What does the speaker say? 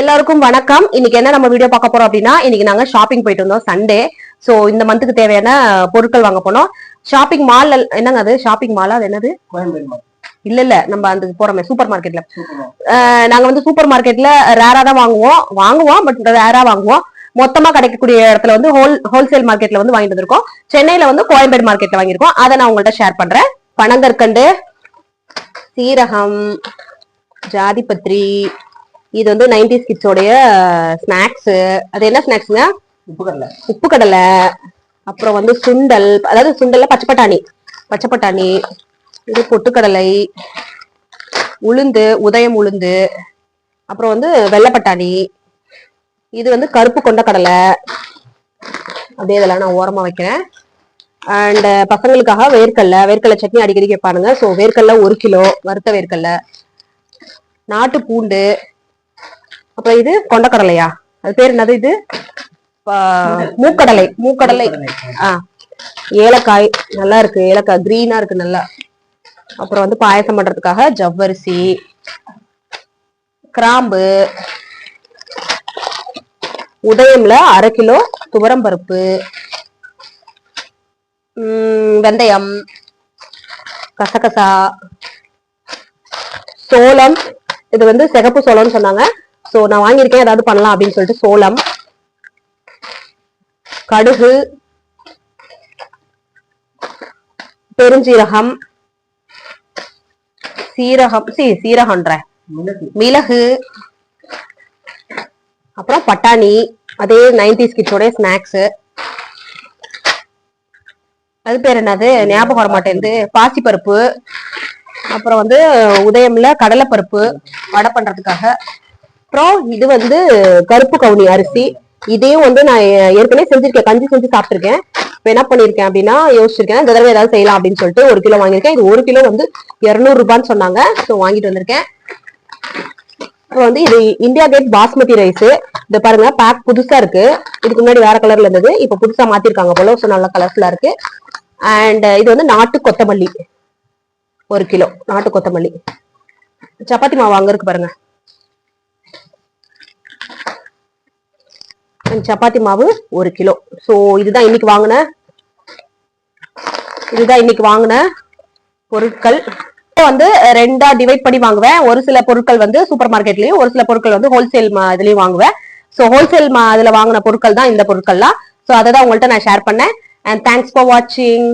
எல்லாருக்கும் வணக்கம். இன்னைக்கு என்ன நம்ம வீடியோ பார்க்க போறோம் அப்படின்னா இன்னைக்கு நாங்க ஷாப்பிங் போயிட்டு வந்தோம் சண்டே சோ இந்த மந்த்துக்கு தேவையான பொருட்கள் வாங்க போனோம். ஷாப்பிங் மால் என்னங்க அது? ஷாப்பிங் மாலா அது என்னது? இல்ல இல்ல. நம்ம அந்த போறோமே சூப்பர் மார்க்கெட்ல நாங்க வந்து சூப்பர் மார்க்கெட்ல ரேரா தான் வாங்குவோம். வாங்குவோம் பட் ரேரா வாங்குவோம். மொத்தமா கிடைக்கக்கூடிய இடத்துல வந்து ஹோல் ஹோல்சேல் மார்க்கெட்ல வந்து வாங்கிட்டு வந்திருக்கோம். சென்னையில வந்து கோயம்பேடு மார்க்கெட்ல வாங்கியிருக்கோம். அதை நான் உங்கள்ட்ட ஷேர் பண்றேன். பனங்கற்கண்டு சீரகம் ஜாதிபத்ரி இது வந்து நைன்டிஸ் கிட்ஸோடைய ஸ்நாக்ஸ் அது என்ன ஸ்நாக்ஸ்ங்க உப்பு கடலை உப்பு கடலை அப்புறம் வந்து சுண்டல். அதாவது சுண்டல்ல பச்சை பட்டாணி. பச்சை பட்டாணி. இது பொட்டுக்கடலை. உளுந்து உதயம் உளுந்து. அப்புறம் வந்து வெள்ளை பட்டாணி. இது வந்து கருப்பு கொண்ட கடலை அப்படியே இதெல்லாம் நான் ஓரமா வைக்கிறேன். அண்ட் பசங்களுக்காக வேர்க்கடலை. வேர்க்கடலை சட்னி அடிக்கடி கேட்பானுங்க. ஸோ வேர்க்கடலை ஒரு கிலோ. வறுத்த வேர்க்கடலை. நாட்டு பூண்டு. அப்புறம் இது கொண்டக்கடலையா? அது பேர் என்னது இது? மூக்கடலை மூக்கடலை. ஆ ஏலக்காய் நல்லா இருக்கு ஏலக்காய் கிரீனா இருக்கு நல்லா. அப்புறம் வந்து பாயசம் பண்றதுக்காக ஜவ்வரிசி கிராம்பு உதயம்ல அரை கிலோ துவரம் பருப்பு உம், வெந்தயம் கசகசா சோளம். இது வந்து சிகப்பு சோளம்னு சொன்னாங்க. சோ நான் வாங்கியிருக்கேன். ஏதாவது பண்ணலாம் அப்படின்னு சொல்லிட்டு சோளம் கடுகு பெருஞ்சீரகம் சீரகம் சி சீரகம்ன்ற. மிளகு. அப்புறம் பட்டாணி அதே நைன்டிஸ் கிட்ஸோட ஸ்நாக்ஸ் அது பேர் என்னது? ஞாபகம் வர மாட்டேங்குது. பாசிப்பருப்பு அப்புறம் வந்து உதயம்ல கடலைப்பருப்பு வடை பண்றதுக்காக. அப்புறம் இது வந்து கருப்பு கவுனி அரிசி. இதையும் வந்து நான் ஏற்கனவே செஞ்சிருக்கேன். கஞ்சி செஞ்சு சாப்பிட்டுருக்கேன். இப்போ என்ன பண்ணியிருக்கேன் அப்படின்னா யோசிச்சிருக்கேன். இந்த தடவை ஏதாவது செய்யலாம் அப்படின்னு சொல்லிட்டு ஒரு கிலோ வாங்கியிருக்கேன். இது ஒரு கிலோ வந்து இரநூறுபான்னு சொன்னாங்க. ஸோ வாங்கிட்டு வந்திருக்கேன். அப்புறம் வந்து இது இந்தியா கேட் பாஸ்மதி ரைஸ். இது பாருங்க பேக் புதுசா இருக்கு. இதுக்கு முன்னாடி வேற கலர்ல இருந்தது. இப்போ புதுசா மாத்திருக்காங்க போல. ஸோ நல்லா கலர்ஃபுல்லா இருக்கு. அண்ட் இது வந்து நாட்டு கொத்தமல்லி. ஒரு கிலோ நாட்டு கொத்தமல்லி. சப்பாத்தி மாவு அங்க இருக்கு பாருங்க. சப்பாத்தி மாவு ஒரு கிலோ. ஸோ இதுதான் இன்னைக்கு வாங்கின இதுதான் இன்னைக்கு வாங்கின பொருட்கள். வந்து ரெண்டா டிவைட் பண்ணி வாங்குவேன். ஒரு சில பொருட்கள் வந்து சூப்பர் மார்க்கெட்லயும் ஒரு சில பொருட்கள் வந்து ஹோல்சேல் இதுலயும் வாங்குவேன். ஸோ ஹோல்சேல் அதுல வாங்கின பொருட்கள் தான் இந்த பொருட்கள்லாம். ஸோ அதை தான் உங்கள்கிட்ட நான் ஷேர் பண்ணேன். அண்ட் தேங்க்ஸ் ஃபார் வாட்சிங்